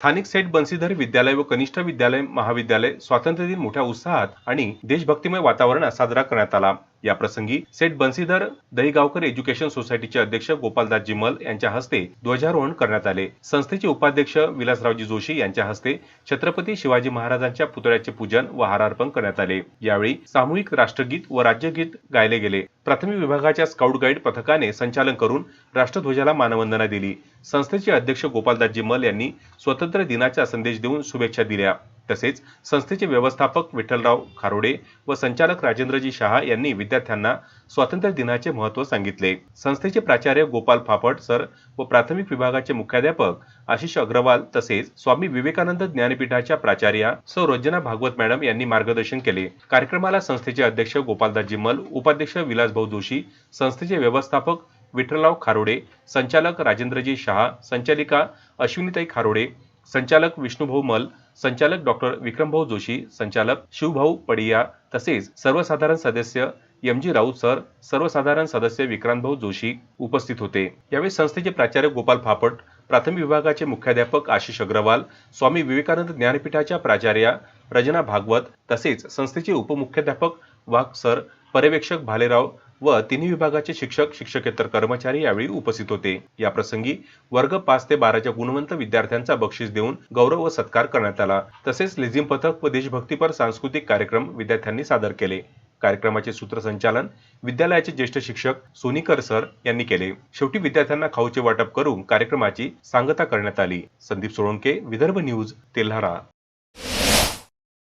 स्थानिक सेठ बन्सीधर विद्यालय व कनिष्ठ विद्यालय महाविद्यालय स्वातंत्र्य दिन मोठ्या उत्साहात आणि देशभक्तिमय वातावरणात साजरा करण्यात आला. या प्रसंगी सेठ बन्सीधर दहीगावकर एज्युकेशन सोसायटीचे अध्यक्ष गोपालदास जिमल यांच्या हस्ते ध्वजारोहण करण्यात आले. संस्थेचे उपाध्यक्ष विलासरावजी जोशी यांच्या हस्ते छत्रपती शिवाजी महाराजांच्या पुतळ्याचे पूजन व हारार्पण करण्यात आले. यावेळी सामूहिक राष्ट्रगीत व राज्यगीत गायले गेले. प्राथमिक विभागाच्या स्काउट गाईड पथकाने संचालन करून राष्ट्रध्वजाला मानवंदना दिली. संस्थेचे अध्यक्ष गोपालदास जिमल यांनी स्वतंत्र दिनाचा संदेश देऊन शुभेच्छा दिल्या. तसेच संस्थेचे व्यवस्थापक विठ्ठलराव खारोडे व संचालक राजेंद्रजी शहा यांनी विद्यार्थ्यांना स्वातंत्र्य दिनाचे महत्त्व सांगितले. संस्थेचे प्राचार्य गोपाल फापट सर व प्राथमिक विभागाचे मुख्याध्यापक आशिष अग्रवाल तसेच स्वामी विवेकानंद ज्ञानपीठाच्या प्राचार्या सौ रंजना भागवत मॅडम यांनी मार्गदर्शन केले. कार्यक्रमाला संस्थेचे अध्यक्ष गोपालदास जिमल उपाध्यक्ष विलासभाऊ जोशी संस्थेचे व्यवस्थापक विठ्ठलराव खारोडे संचालक राजेंद्रजी शहा संचालिका अश्विनीताई खारोडे संचालक विष्णुभाऊ मल संचालक डॉक्टर विक्रमभाऊ जोशी संचालक शिवभाऊ पडिया तसेच सर्वसाधारण सदस्य एम जी राऊत सर सर्वसाधारण सदस्य विक्रांतभाऊ जोशी उपस्थित होते. यावेळी संस्थेचे प्राचार्य गोपाल फापट प्राथमिक विभागाचे मुख्याध्यापक आशिष अग्रवाल स्वामी विवेकानंद ज्ञानपीठाच्या प्राचार्या रजना भागवत तसेच संस्थेचे उपमुख्याध्यापक वाघ सर पर्यवेक्षक भालेराव व तिन्ही विभागाचे शिक्षक शिक्षकेतर कर्मचारी यावेळी उपस्थित होते. या प्रसंगी वर्ग पाच ते बाराच्या गुणवंत विद्यार्थ्यांचा बक्षीस देऊन गौरव व सत्कार करण्यात आला. तसेच लेझिम पथक व देशभक्तीपर सांस्कृतिक कार्यक्रम विद्यार्थ्यांनी सादर केले. कार्यक्रमाचे सूत्रसंचालन विद्यालयाचे ज्येष्ठ शिक्षक सोनीकर सर यांनी केले. शेवटी विद्यार्थ्यांना खाऊचे वाटप करून कार्यक्रमाची सांगता करण्यात आली. संदीप सोळंके विदर्भ न्यूज तेल्हारा.